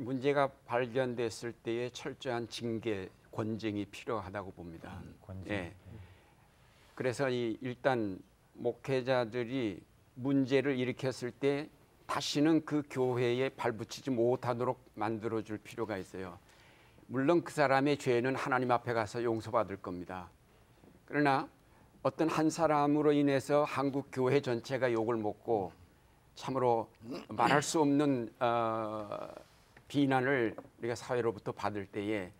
문제가 발견됐을 때의 철저한 징계 권쟁이 필요하다고 봅니다. 권쟁. 예. 그래서 이 일단 목회자들이 문제를 일으켰을 때 다시는 그 교회에 발붙이지 못하도록 만들어 줄 필요가 있어요. 물론 그 사람의 죄는 하나님 앞에 가서 용서받을 겁니다. 그러나 어떤 한 사람으로 인해서 한국 교회 전체가 욕을 먹고 참으로 말할 수 없는 어, 비난을 우리가 사회로부터 받을 때에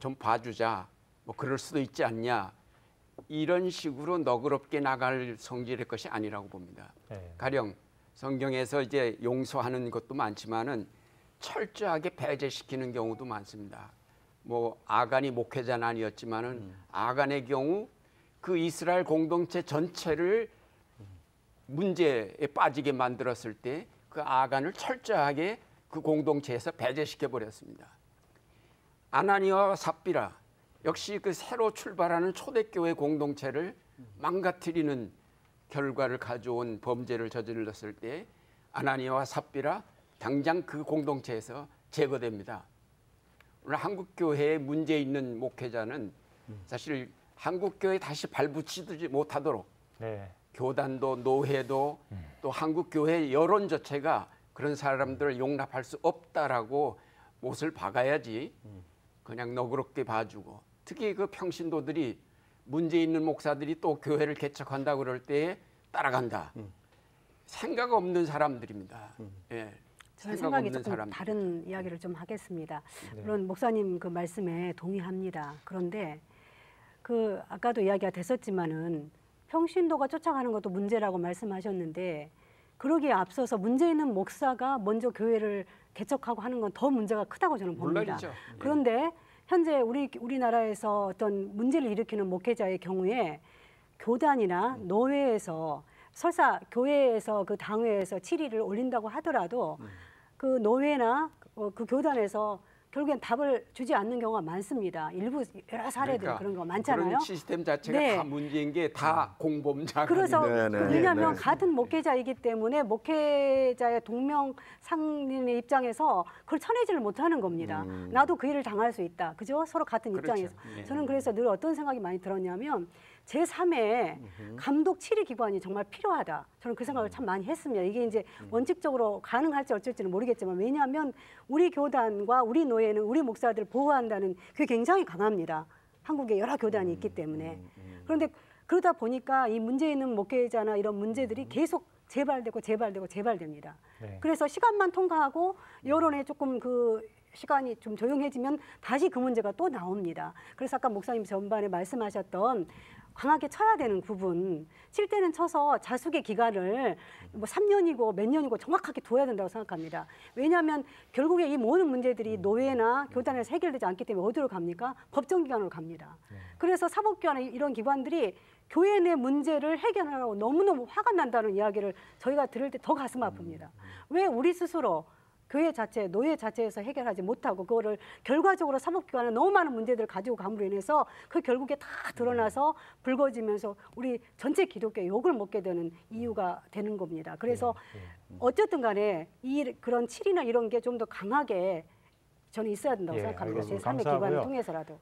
좀 봐주자 뭐 그럴 수도 있지 않냐 이런 식으로 너그럽게 나갈 성질의 것이 아니라고 봅니다. 네. 가령 성경에서 이제 용서하는 것도 많지만은 철저하게 배제시키는 경우도 많습니다. 뭐 아간이 목회자는 아니었지만은 아간의 경우 그 이스라엘 공동체 전체를 문제에 빠지게 만들었을 때 그 아간을 철저하게 그 공동체에서 배제시켜 버렸습니다. 아나니아와 삽비라 역시 그 새로 출발하는 초대교회 공동체를 망가뜨리는 결과를 가져온 범죄를 저질렀을 때 아나니아와 삽비라 당장 그 공동체에서 제거됩니다. 오늘 한국 교회에 문제 있는 목회자는 사실 한국 교회 에 다시 발붙이지 못하도록 네. 교단도 노회도 또 한국 교회 여론 자체가 그런 사람들을 용납할 수 없다라고 못을 박아야지 그냥 너그럽게 봐주고 특히 그 평신도들이 문제 있는 목사들이 또 교회를 개척한다 그럴 때에 따라간다. 생각 없는 사람들입니다. 예. 저는 생각 생각이 없는 조금 사람들. 다른 이야기를 좀 하겠습니다. 네. 물론 목사님 그 말씀에 동의합니다. 그런데 그 아까도 이야기가 됐었지만은 평신도가 쫓아가는 것도 문제라고 말씀하셨는데 그러기에 앞서서 문제 있는 목사가 먼저 교회를 개척하고 하는 건 더 문제가 크다고 저는 봅니다. 물론이죠. 예. 그런데 현재 우리 우리나라에서 어떤 문제를 일으키는 목회자의 경우에 교단이나 음. 노회에서 설사 교회에서 그 당회에서 질의를 올린다고 하더라도 그 노회나 어, 그 교단에서 결국엔 답을 주지 않는 경우가 많습니다. 일부 여러 사례들 그러니까 그런 거 많잖아요. 그런 시스템 자체가 네. 다 문제인 게 다 공범자가 그래서 네, 네, 왜냐하면 네. 같은 목회자이기 때문에 목회자의 동명 상인의 입장에서 그걸 쳐내지를 못하는 겁니다. 음. 나도 그 일을 당할 수 있다. 그죠? 서로 같은 그렇죠. 입장에서. 예. 저는 그래서 늘 어떤 생각이 많이 들었냐면 제3의 감독 치리 기관이 정말 필요하다. 저는 그 생각을 참 많이 했습니다. 이게 이제 원칙적으로 가능할지 어쩔지는 모르겠지만 왜냐하면 우리 교단과 우리 노예 는 우리 목사들 보호한다는 그게 굉장히 강합니다. 한국에 여러 교단이 있기 때문에. 그런데 그러다 보니까 이 문제 있는 목회자나 이런 문제들이 계속 재발되고 재발되고 재발됩니다. 네. 그래서 시간만 통과하고 여론에 조금 그 시간이 좀 조용해지면 다시 그 문제가 또 나옵니다. 그래서 아까 목사님 전반에 말씀하셨던 강하게 쳐야 되는 부분, 칠 때는 쳐서 자숙의 기간을 뭐 3년이고 몇 년이고 정확하게 둬야 된다고 생각합니다. 왜냐하면 결국에 이 모든 문제들이 노예나 교단에서 해결되지 않기 때문에 어디로 갑니까? 법정기관으로 갑니다. 그래서 사법기관 이런 기관들이 교회 내 문제를 해결하라고 너무너무 화가 난다는 이야기를 저희가 들을 때 더 가슴 아픕니다. 왜 우리 스스로 교회 자체, 노예 자체에서 해결하지 못하고 그거를 결과적으로 사법기관에 너무 많은 문제들을 가지고 감으로 인해서 그 결국에 다 드러나서 불거지면서 우리 전체 기독교에 욕을 먹게 되는 이유가 되는 겁니다. 그래서 어쨌든 간에 이 그런 칠이나 이런 게 좀 더 강하게 저는 있어야 된다고 예, 생각합니다. 알겠습니다. 제3의 기관을. 통해서라도.